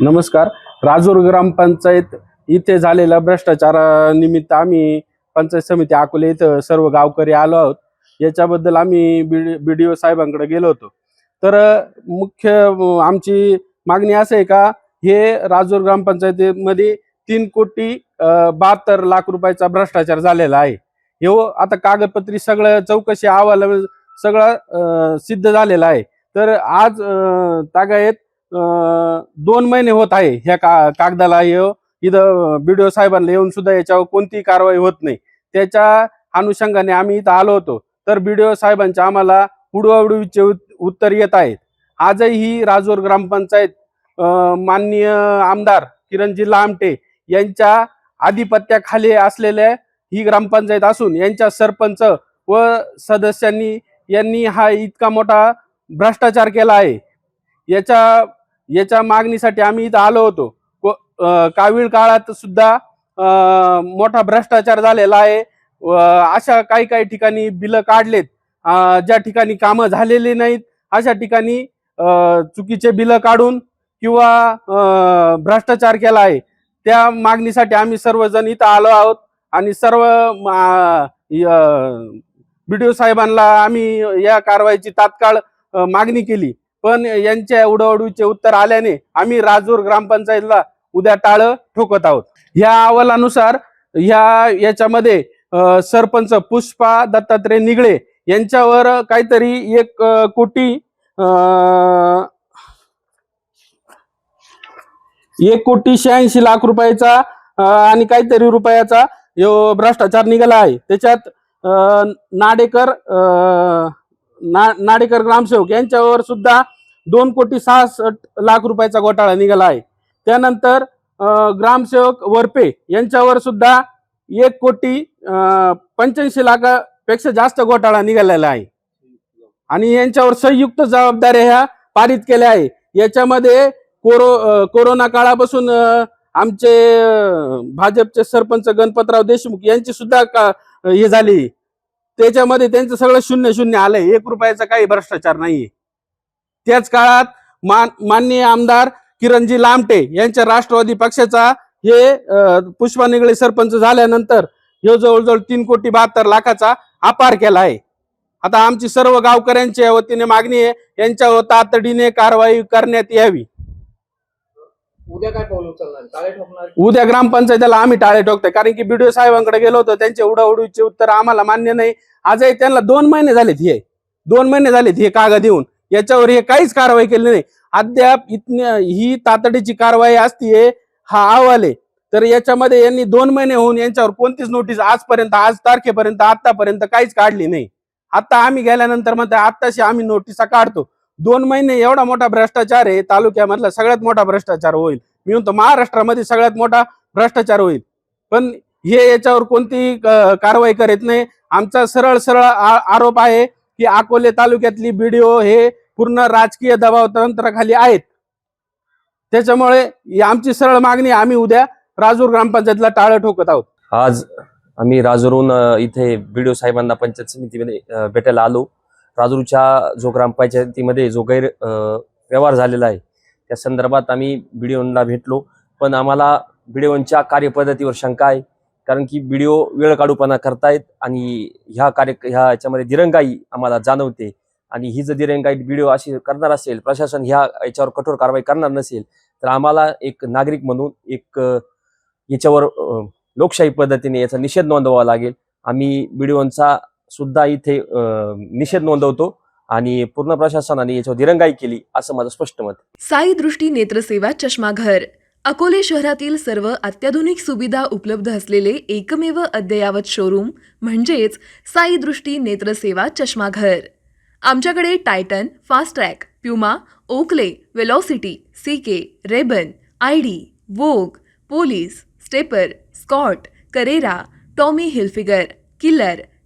नमस्कार. राजूर ग्रामपंचायत इथे झालेल्या भ्रष्टाचारानिमित्त आम्ही पंचायत समिती अकोले इथं सर्व गावकरी आलो आहोत. याच्याबद्दल आम्ही बी डी ओ साहेबांकडे गेलो होतो. तर मुख्य आमची मागणी असं आहे का हे राजूर ग्रामपंचायतीमध्ये तीन कोटी बहात्तर लाख रुपयाचा भ्रष्टाचार झालेला आहे. हे हो, आता कागदपत्री सगळं चौकशी अहवाल सगळं सिद्ध झालेला आहे. तर आज तागायत दोन महिने होत आहे ह्या का कागदाला बी इथं ओ साहेबांना येऊन सुद्धा याच्यावर कोणतीही कारवाई होत नाही. त्याच्या अनुषंगाने आम्ही इथं आलो होतो तर बी डी ओ साहेबांच्या आम्हाला उडवाउडवीचे उत्तर येत आहेत. आजही ही राजूर ग्रामपंचायत माननीय आमदार किरणजी लामटे यांच्या आधिपत्याखाली असलेल्या ही ग्रामपंचायत असून यांच्या सरपंच व सदस्यांनी यांनी हा इतका मोठा भ्रष्टाचार केला आहे. याच्या याच्या मागणीसाठी आम्ही इथं आलो होतो. को- कावीळ काळात सुद्धा मोठा भ्रष्टाचार झालेला आहे. व अशा काही काही ठिकाणी बिलं काढलेत. ज्या ठिकाणी कामं झालेली नाहीत अशा ठिकाणी चुकीचे बिलं काढून किंवा भ्रष्टाचार केला आहे. त्या मागणीसाठी आम्ही सर्वजण इथं आलो आहोत आणि सर्व बीडीओ साहेबांना आम्ही या कारवाईची तात्काळ मागणी केली. पण यांच्या उडवडूचे उत्तर आल्याने आम्ही राजूर ग्रामपंचायतला उद्या टाळं ठोकत आहोत. ह्या अहवालानुसार ह्या याच्यामध्ये सरपंच पुष्पा दत्तात्रय निगळे यांच्यावर काहीतरी एक कोटी एक कोटी शहाऐंशी लाख रुपयाचा आणि काहीतरी रुपयाचा भ्रष्टाचार निघाला आहे. त्याच्यात नाडेकर ना नाडेकर ग्रामसेवक यांच्यावर सुद्धा दोन कोटी सहासष्ट लाख रुपयाचा घोटाळा निघाला आहे. त्यानंतर ग्रामसेवक वरपे यांच्यावर सुद्धा एक कोटी पंच्याऐंशी लाखापेक्षा जास्त घोटाळा निघालेला आहे. आणि यांच्यावर संयुक्त जबाबदाऱ्या ह्या पारित केल्या आहे. याच्यामध्ये कोरो कोरोना काळापासून आमचे भाजपचे सरपंच गणपतराव देशमुख यांची सुद्धा का- हे झाली. त्याच्यामध्ये त्यांचं सगळं शून्य शून्य आलंय. एक रुपयाचा काही भ्रष्टाचार नाहीये. त्याच काळात मान माननीय आमदार किरणजी लामटे यांच्या राष्ट्रवादी पक्षाचा हे पुष्पा निगळे सरपंच झाल्यानंतर हे जवळजवळ तीन कोटी बहात्तर लाखाचा अपार केला आहे आता आमची सर्व गावकऱ्यांच्या वतीने मागणी आहे. यांच्यावर तातडीने कारवाई करण्यात यावी. उद्या काय पाऊल उचलणार टाळे ठोकणार? उद्या ग्रामपंचायतीला आम्ही टाळे ठोकतोय. कारण की बीडीओ साहेबांकडे गेलो होतो. त्यांचे उडाउडीचे उत्तर आम्हाला मान्य नाही. आजही त्यांना दोन महिने झालेत हे. दोन महिने झालेत हे कागद येऊन. याच्यावर हे काहीच कारवाई केली नाही. अद्याप ही तातडीची कारवाई असतीये हा अहवाल आहे. तर याच्यामध्ये यांनी दोन महिने होऊन यांच्यावर कोणतीच नोटीस आजपर्यंत आज तारखेपर्यंत आतापर्यंत काहीच काढली नाही. आता आम्ही गेल्यानंतर म्हणतात आत्ताशी आम्ही नोटिसा काढतो. दोन महिने एवढा मोठा भ्रष्टाचार आहे तालुक्यामधला सगळ्यात मोठा भ्रष्टाचार होईल. मी म्हणतो महाराष्ट्रामध्ये सगळ्यात मोठा भ्रष्टाचार होईल. पण हे याच्यावर कोणतीही कारवाई करीत नाही. आमचा सरळ सरळ आरोप आहे की अकोले तालुक्यातली बीडीओ हे पूर्ण राजकीय दबाव तंत्राखाली आहेत. त्याच्यामुळे आमची सरळ मागणी आम्ही उद्या राजूर ग्रामपंचायतला टाळं ठोकत आहोत. आज आम्ही राजूरहून इथे बीडीओ साहेबांना पंचायत समितीमध्ये भेटायला आलो. राजूरच्या जो ग्रामपंचायतीमध्ये जो गैर व्यवहार झालेला आहे त्या संदर्भात आम्ही बीडीओला भेटलो. पण आम्हाला बीडीओंच्या कार्यपद्धतीवर शंका आहे कारण की बीडीओ वेळ काढूपणा करतायत आणि ह्या कार्य ह्या याच्यामध्ये दिरंगाई आम्हाला जाणवते. आणि ही जर दिरंगाई बीडीओ अशी करणार असेल प्रशासन ह्या याच्यावर कठोर कारवाई करणार नसेल तर आम्हाला एक नागरिक म्हणून एक याच्यावर लोकशाही पद्धतीने याचा निषेध नोंदवावा लागेल. आम्ही बीडीओंचा सुद्धा इथे निषेध नोंदवतो आणि पूर्ण प्रशासनाने याच्यावर दिरंगाई केली असं माझं स्पष्ट मत साई दृष्टी नेत्रसेवा चष्माघर. अकोले शहरातील सर्व अत्याधुनिक सुविधा उपलब्ध असलेले एकमेव अद्ययावत शोरूम म्हणजेच साई दृष्टी नेत्रसेवा चष्माघर. आमच्याकडे Titan Fast Track Puma Oakley Velocity C K Rayban I D Vogue Police Stepper Scott Carrera Tommy Hilfiger Killer